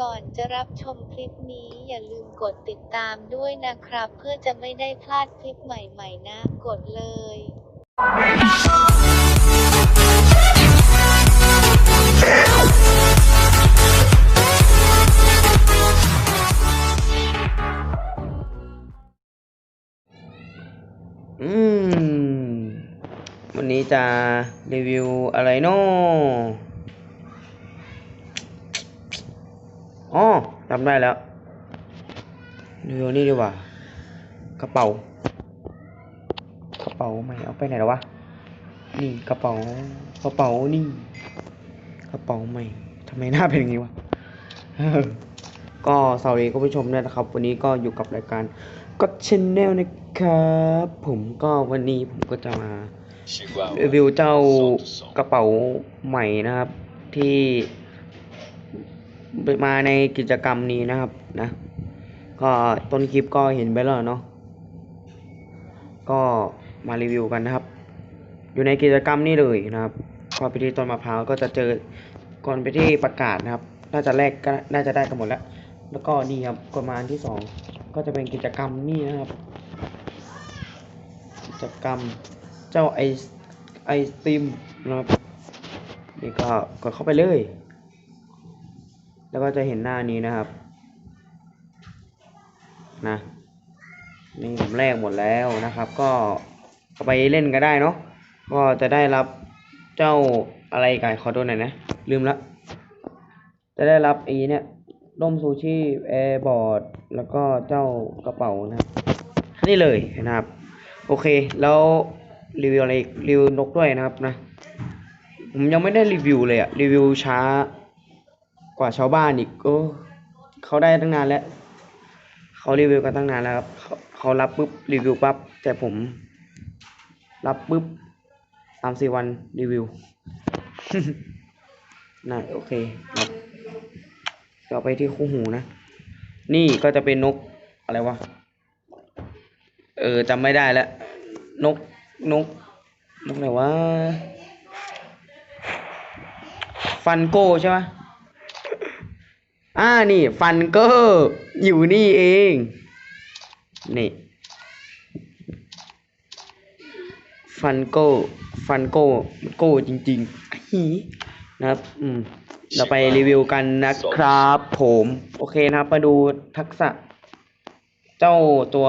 ก่อนจะรับชมคลิปนี้ อย่าลืมกดติดตามด้วยนะครับ เพื่อจะไม่ได้พลาดคลิปใหม่ ๆ นะ กดเลยอืม วันนี้จะรีวิวอะไรเนาะ อ๋อจำได้แล้วรีวิวนี่ดีกว่า กระเป๋า กระเป๋าไม่เอาไปไหนแล้ววะ นี่กระเป๋า กระเป๋านี่ กระเป๋าใหม่ทำไมหน้าเป็นอย่างนี้วะก็สวัสดีคุณผู้ชมด้วยนะครับ วันนี้ก็อยู่กับรายการก็ชแนลนะครับผมก็วันนี้ผมก็จะมารีวิวเจ้ากระเป๋าใหม่นะครับ ที่ มาในกิจกรรมนี้นะครับนะ ก็ต้นคลิปก็เห็นไปแล้วเนาะก็มารีวิวกันนะครับ อยู่ในกิจกรรมนี้เลยนะครับก่อไปที่ต้นมะพร้าวก็จะเจอก่อนไปที่ประกาศนะครับ น่าจะแรกก็น่าจะได้กันหมดแล้ว แล้วก็นี่ครับกฎมาอันที่สองก็จะเป็นกิจกรรมนี่นะครับ กิจกรรมเจ้าไอไอสติมนะครับนี่ก็กดเข้าไปเลย แล้วก็จะเห็นหน้านี้นะครับ นะ นี่ผมแรกหมดแล้วนะครับ ก็เอาไปเล่นก็ได้เนาะ ก็จะได้รับเจ้าอะไรกันขอดูหน่อยนะ ลืมละ จะได้รับอีเนี่ยร่มซูชิแอร์บอร์ด แล้วก็เจ้ากระเป๋านะครับ นี่เลยนะครับ โอเค แล้วรีวิวอะไรอีกรีวิวนกด้วยนะครับนะ ผมยังไม่ได้รีวิวเลยอะรีวิวช้า กว่าชาวบ้านอีกก็เขาได้ตั้งนานแล้วเขารีวิวกันตั้งนานแล้วครับเขาเขารับปุ๊บรีวิวปั๊บแต่ผม รับปุ๊บสามสี่วันรีวิวน่าโอเคครับต่อไปที่คู่หูนะ นี่ก็จะเป็นนกอะไรวะเออจำไม่ได้แล้วนกนกนกไหนวะฟันโก้ใช่ไหม อ่านี่ ฟันเกอร์อยู่นี่เอง นี่ฟันโก้ฟันโก้โก้จริงๆหีนะครับ อืมเราไปรีวิวกันนะครับผม โอเคนะครับ มาดูทักษะ เจ้าตัว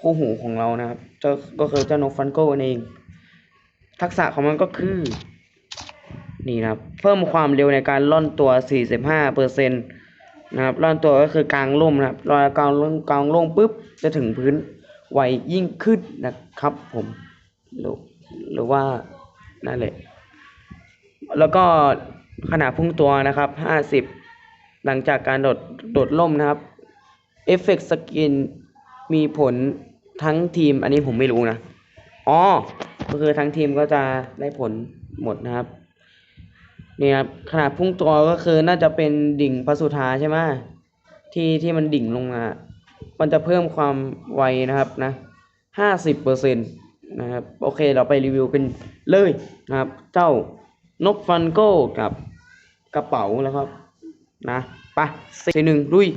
คู่หูของเรานะครับ เจ้าก็คือเจ้านกฟันโก้นั่นเอง ทักษะของมันก็คือ นี่นะครับ เพิ่มความเร็วในการล่อนตัว 45เปอร์เซ็นต์ นะครับล่อนตัวก็คือกลางล่มนะครับรอยกลางล่มกลางล่มปุ๊บจะถึงพื้นไวยิ่งขึ้นนะครับผมหรือหรือว่านั่นแหละแล้วก็ขนาดพุ่งตัวนะครับ 50 หลังจากการโดดโดดล่มนะครับเอฟเฟกต์สกินมีผลทั้งทีมอันนี้ผมไม่รู้นะ อ๋อ ก็คือทั้งทีมก็จะได้ผลหมดนะครับ นี่ครับขนาดพุ่งตัวก็คือน่าจะเป็นดิ่งพระสุธาใช่ไหมที่ที่มันดิ่งลงมา มันจะเพิ่มความไวนะครับนะห้าสิบเปอร์เซ็นต์นะครับโอเคเราไปรีวิวกันเลยนะครับ เจ้านกฟันโก้กับกระเป๋าแล้วครับ นะไปสี่หนึ่งลุย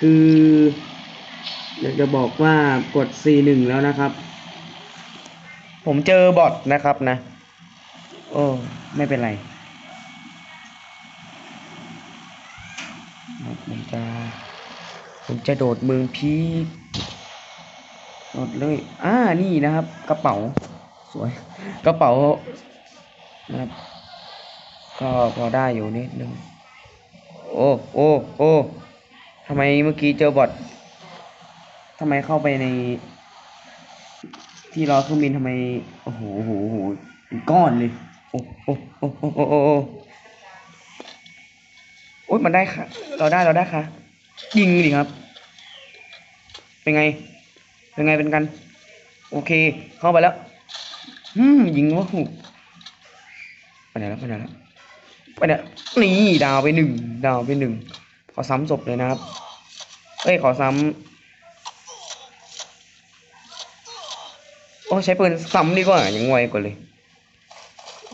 คือ อยากจะบอกว่ากด C1 แล้วนะครับ ผมเจอบอทนะครับนะ โอ้ ไม่เป็นไรผมจะผมจะโดดเมืองพีโดดเลย อ่า นี่นะครับ กระเป๋า สวย กระเป๋านะครับ ก็พอได้อยู่นิดนึง โอ้ โอ้ โอ้ทำไมเมื่อกี้เจอบอททำไมเข้าไปใน ที่รอเครื่องบินทำไม โอ้โหโอ้โหโอ้โหเป็นก้อนเลย โอ้โอ้โอ้โอ้โอ้โอ้โอ้ยมันได้ค่ะ เราได้เราได้ค่ะ ยิงดิครับ เป็นไง เป็นไงเป็นกัน โอเค เข้าไปแล้วฮึยิงวะหูไปไหนแล้วไปไหนแล้วไปไหนนี่ดาวไปหนึ่งดาวไปหนึ่งขอซ้ำศพเลยนะครับ เอ้ยขอซ้ำโอ้ใช้ปืนซ้ำดีกว่ายังไวกว่าเลย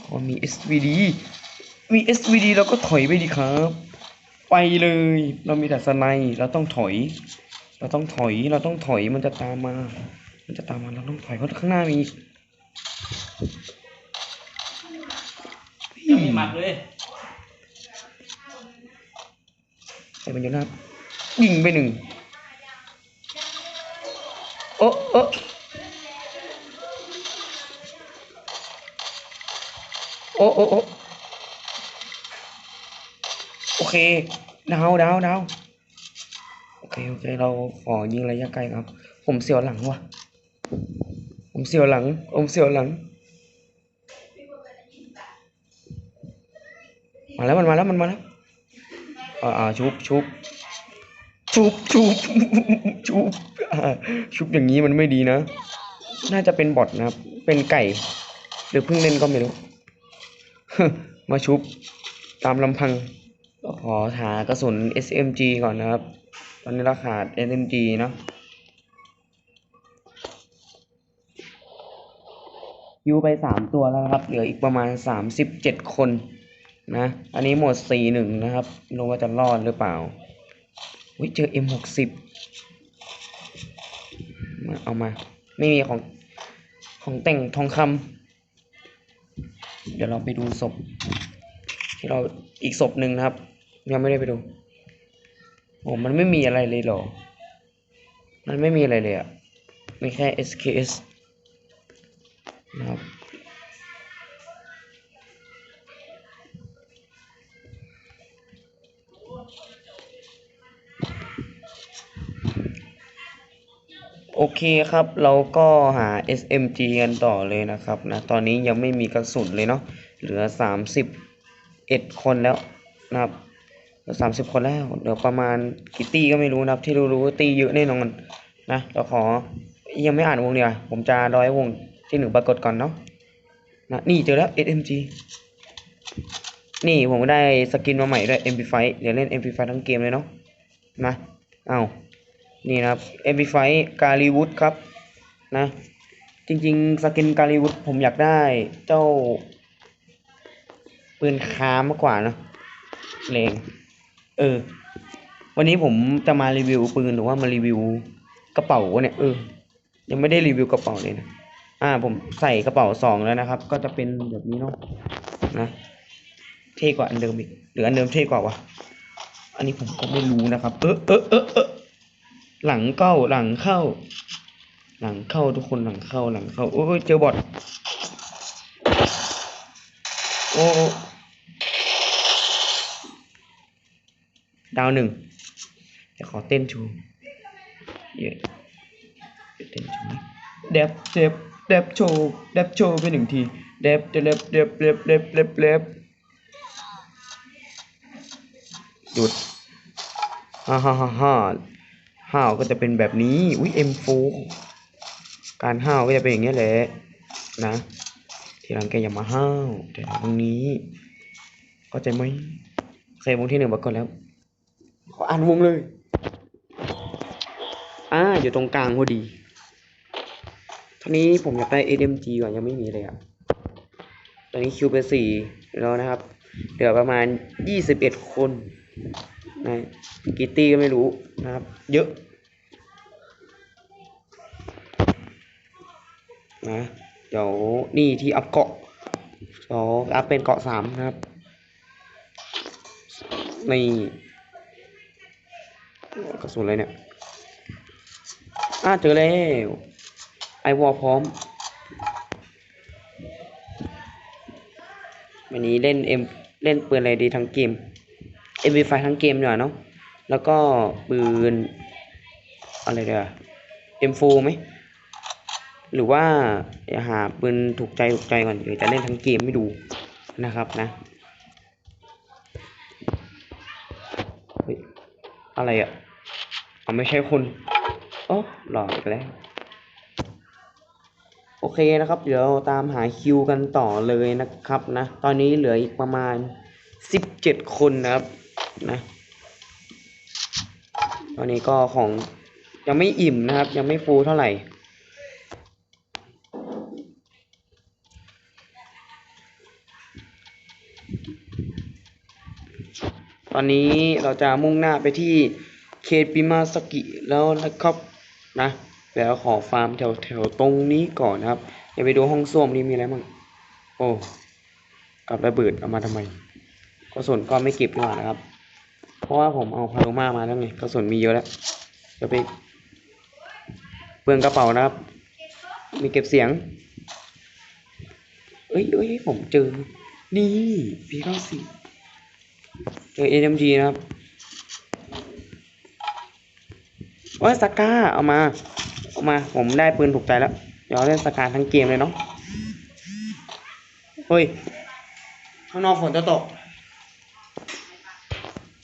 โอ้มี SVD มี SVD แล้วก็ถอยไปดีครับ ไปเลย เรามีแต่สไนด์เราต้องถอย เราต้องถอย เราต้องถอย มันจะตามมา มันจะตามมา เราต้องถอยเพราะข้างหน้ามีอีกยังมีหมัดเลยไอ้มันอยู่หน้ายิงไปหนึ่งโอ้โอ้ โอ้โอ้โอ้โอเค ดาวดาวดาวโอเค โอเค เราขอยิงระยะไกลครับ ผมเสียวหลังว่ะ ผมเสียวหลัง ผมเสียวหลัง มาแล้วมันมาแล้วมันมาแล้วอ่าชุบชุบชุบชุบชุบชุบอย่างนี้มันไม่ดีนะ น่าจะเป็นบอทนะครับ เป็นไก่ หรือเพิ่งเล่นก็ไม่รู้ มาชุบตามลำพังก็ขอหากระสุน SMG ก่อนนะครับ ตอนนี้เราขาด SMG เนาะยูไปสามตัวแล้วครับ เหลืออีกประมาณสามสิบเจ็ดคนนะ อันนี้หมดสี่หนึ่งนะครับไม่รู้ว่าจะรอดหรือเปล่าอุ้ยเจอ M หกสิบมาเอามา ไม่มีของของแต่งทองคำ เดี๋ยวเราไปดูศพ ที่เราอีกศพหนึ่งนะครับ ยังไม่ได้ไปดูโอ้มันไม่มีอะไรเลยหรอ มันไม่มีอะไรเลยอะ่ะมีแค่ SKS นะครับ โอเคครับเราก็หา SMG กันต่อเลยนะครับนะตอนนี้ยังไม่มีกระสุนเลยเนาะเหลือสามสิบเอ็ดคนแล้วนะครับสามสิบคนแล้วเหลือประมาณกี่ตีก็ไม่รู้นะครับ ที่รู้ๆตีเยอะแน่นอนนะเราขอยังไม่อ่านวงเดียวผมจะร้อยวงที่หนึ่งปรากฏก่อนเนาะนะนี่เจอแล้ว SMG นี่ผมได้สกินมาใหม่ด้วย MP5 เดี๋ยวเล่น MP5 ทั้งเกมเลยเนาะนะเอา นี่นะครับ MP5 กาลีวุดครับนะ จริงๆ สกินกาลีวุดผมอยากได้เจ้า ปืนค้ามากกว่านะเลงเออ วันนี้ผมจะมารีวิวปืนหรือว่ามารีวิวกระเป๋าเนี่ยเออ ยังไม่ได้รีวิวกระเป๋าเลยนะอ่าผมใส่กระเป๋าสองแล้วนะครับ ก็จะเป็นแบบนี้เนาะนะเท่กว่าอันเดิมอีกหรืออันเดิมเท่กว่าวะอันนี้ผมก็ไม่รู้นะครับ เออเออเออเออ หลังเข้าหลังเข้า หลังเข้าทุกคนหลังเข้าหลังเข้าโอ้ยเจอบอทโอ้ดาวหนึ่งจะขอเต้นชูเยอะเต้นชูเด็บเด็บเด็บโชว์เด็บโชว์ไปหนึ่งทีเด็บเด็บเด็บเด็บเด็บเด็บเด็บหยุดฮ่าฮ่าฮ่า ห้าวก็จะเป็นแบบนี้ อุ้ยเอ็มโฟการห้าวก็จะเป็นอย่างเงี้ยแหละนะ ทีหลังแกอย่ามาห้าวแต่ตรงนี้เข้าใจไหมเคยวงที่หนึ่งมาก่อนแล้วขออ่านวงเลย อ่า อยู่ตรงกลางพอดีทีนี้ผมอยากได้ SMG ก่อนยังไม่มีเลยอะตอนนี้คิวไปสี่แล้วนะครับ เหลือประมาณยี่สิบเอ็ดคนนะกิตตี้ก็ไม่รู้นะครับ เยอะ นะเดี๋ยวนี่ที่อัพเกาะเดี๋ยวอัพเป็นเกาะสามนะครับนี่กระสุนอะไรเนี่ยอ่าเจอแล้วไอวอลพร้อม วันนี้เล่นเอ็มเล่นปืนอะไรดีทั้งเกม MP5 ทั้งเกมดีกว่าเนาะแล้วก็ปืนอะไรเดียว M4 ไหม หรือว่าหาปืนถูกใจถูกใจก่อนเดี๋ยวจะเล่นทั้งเกมไม่ดูนะครับนะเฮ้ยอะไรอะ่ะเอาไม่ใช่คนโอ้หลอกอีกแล้วโอเคนะครับ เดี๋ยวเราตามหาคิวกันต่อเลยนะครับนะ ตอนนี้เหลืออีกประมาณสิบเจ็ดคนนะครับนะ ตอนนี้ก็ของยังไม่อิ่มนะครับ ยังไม่ฟูเท่าไหร่ อนนี้เราจะมุ่งหน้าไปที่เขตปิมาสกิแล้วนะครับนะเดี๋ยวขอฟาร์มแถวแถวตรงนี้ก่อนนะครับอย่าไปดูห้องส้วมนี่มีอะไรบ้างโอ้กับระเบิดเอามาทำไมกระสุนก็ไม่เก็บดีกว่านะครับ เพราะว่าผมเอาพาโลมามาแล้วไงกระสุนมีเยอะแล้วจะไปเปลืองกระเป๋านะครับ มีเก็บเสียงเอ้ยเอ้ยผมเจอ นี่พีเก้าสิ เจอ AMG นะครับโอ้ยสก้าเอามา เอามา ผมได้ปืนถูกใจแล้ว เดี๋ยวเล่นสกาทั้งเกมเลยเนาะ เฮ้ย ข้างนอกฝนจะตก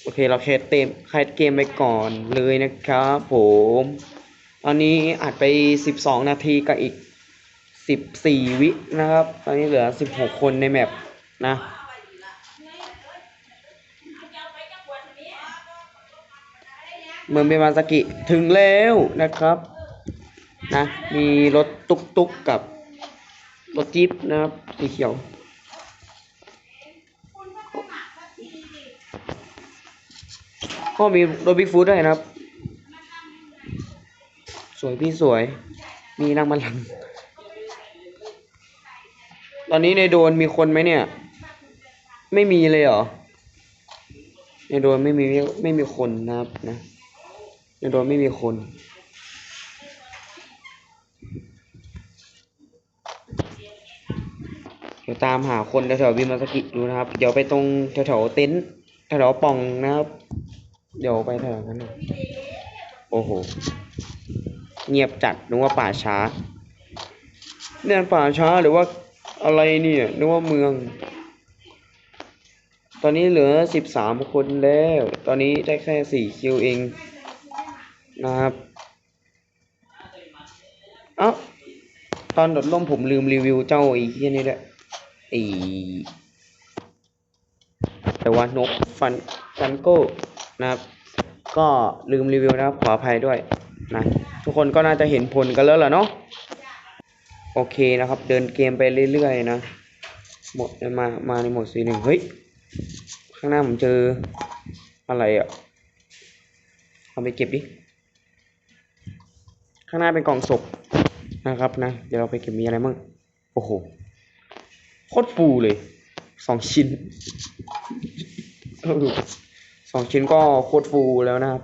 โอเค เราแคสเต็มแคสเกมไปก่อนเลยนะครับผม ตอนนี้อัดไป 12 นาทีกับอีก 14 วินะครับ ตอนนี้เหลือ 16 คนในแมปนะ เมืองเบมาซากิถึงแล้วนะครับนะมีรถตุกตุกๆกับรถจี๊ปนะครับสีเขียวก็มีรถบิ๊กฟูดด้วยนะครับ สวยพี่สวย มีนั่งบัลลัง ตอนนี้ในโดนมีคนไหมเนี่ย ไม่มีเลยเหรอ ในโดนไม่มีไม่มีคนนะครับนะ ในโดรนไม่มีคน เดี๋ยวตามหาคนแถวๆวิมาสกิดูนะครับ เดี๋ยวไปตรงแถวๆเต็นท์แถวๆป่องนะครับ เดี๋ยวไปแถวนั้นนะโอ้โห เงียบจัดนึกว่าป่าช้าเนี่ยป่าช้าหรือว่าอะไรเนี่ยนึกว่าเมือง ตอนนี้เหลือสิบสามคนแล้ว ตอนนี้ได้แค่สี่คิวเอง นะครับเอ้าตอนโดดร่มผมลืมรีวิวเจ้าไอ้เหี้ยนี่ด้วยไอ้แต่ว่านกฟันฟันโก้นะครับ ก็ลืมรีวิวนะครับขออภัยด้วยนะทุกคนก็น่าจะเห็นผลกันแล้วล่ะเนาะโอเคนะครับ เดินเกมไปเรื่อยๆนะหมดมามาในหมดสีหนึ่งเฮ้ยข้างหน้าผมเจออะไรอะเอาไปเก็บดิ ข้างหน้าเป็นกล่องศพนะครับนะ เดี๋ยวเราไปเก็บมีอะไรมั่งโอ้โหโคตรฟูเลยสองชิ้นสองชิ้นก็โคตรฟูแล้วนะครับ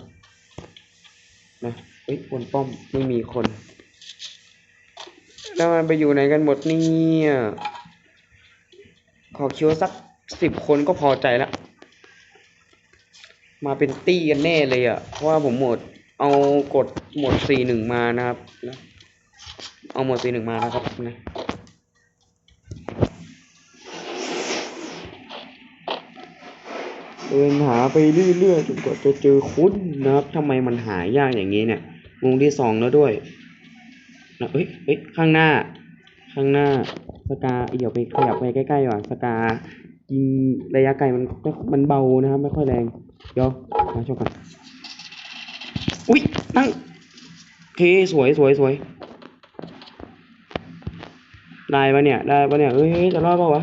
นะเอ้ยบนป้อมไม่มีคน แล้วมันไปอยู่ไหนกันหมดเนี่ยขอคิวสักสิบคนก็พอใจละมาเป็นตี้กันแน่เลยอะ่ะเพราะว่าผมหมด เอากดหมดสี่หนึ่งมานะครับเอาหมดสี่หนึ่งมานะครับนะเดินหาไปเรื่อยๆจนกว่าจะเจอคุณนะครับทำไมมันหายากอย่างนี้เนี่ยวงที่สองแล้วด้วยนะเอ้ยเอ้ยข้างหน้า ข้างหน้าสกาเดี๋ยวไปขยับไปใกล้ๆว่ะสกายิงระยะไกลมันมันเบานะครับ ไม่ค่อยแรงเดี๋ยวมาชมกัน อุ้ยนั่งโอเคสวยสวยสวยได้ปะเนี่ย ได้ปะเนี่ยเฮ้ยจะรอดปะวะ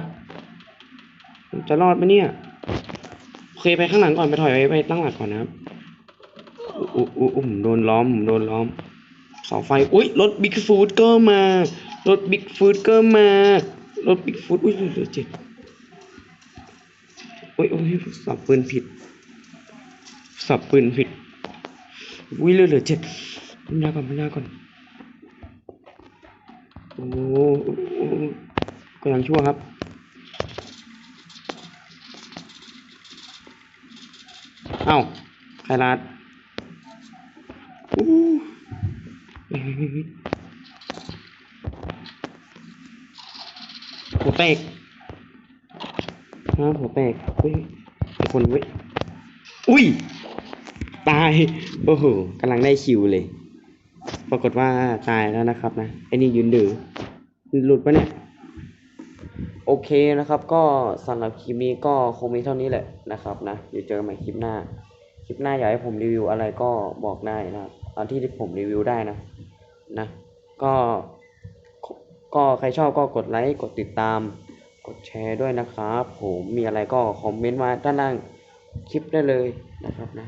จะรอดปะเนี่ย โอเคไปข้างหลังก่อนไปถอยไปไปตั้งหลักก่อนนะครับอู้อู้มโดนล้อมโดนล้อมเสาไฟ อุ้ยรถบิ๊กฟูดก็มารถบิ๊กฟูดก็มารถบิ๊กฟูดอุ้ยเหลือเจ็ดอุ้ยอุ้ยสับปืนผิด สับปืนผิด อุ้ยเหลือเหลือเจ็ดพันยาก่อนพันยาก่อนโอ้กำลังชั่วครับเอ้าใครรัดอู้หัวแตกฮะหัวแตกเฮ้ยคนเว้ย อุ้ย ตาย โอ้โหกำลังได้คิวเลย ปรากฏว่าตายแล้วนะครับนะ ไอ้นี่ยืนดื้อหลุดปะเนี่ย โอเคนะครับ ก็สำหรับคลิปนี้ก็คงมีเท่านี้แหละนะครับนะ เดี๋ยวเจอกันใหม่คลิปหน้า คลิปหน้าอยากให้ผมรีวิวอะไรก็บอกได้นะครับตอนที่ผมรีวิวได้นะ นะ ก็ ก็ใครชอบก็กดไลค์ กดติดตาม กดแชร์ด้วยนะครับ ผมมีอะไรก็คอมเมนต์มาด้านล่างคลิปได้เลยนะครับนะ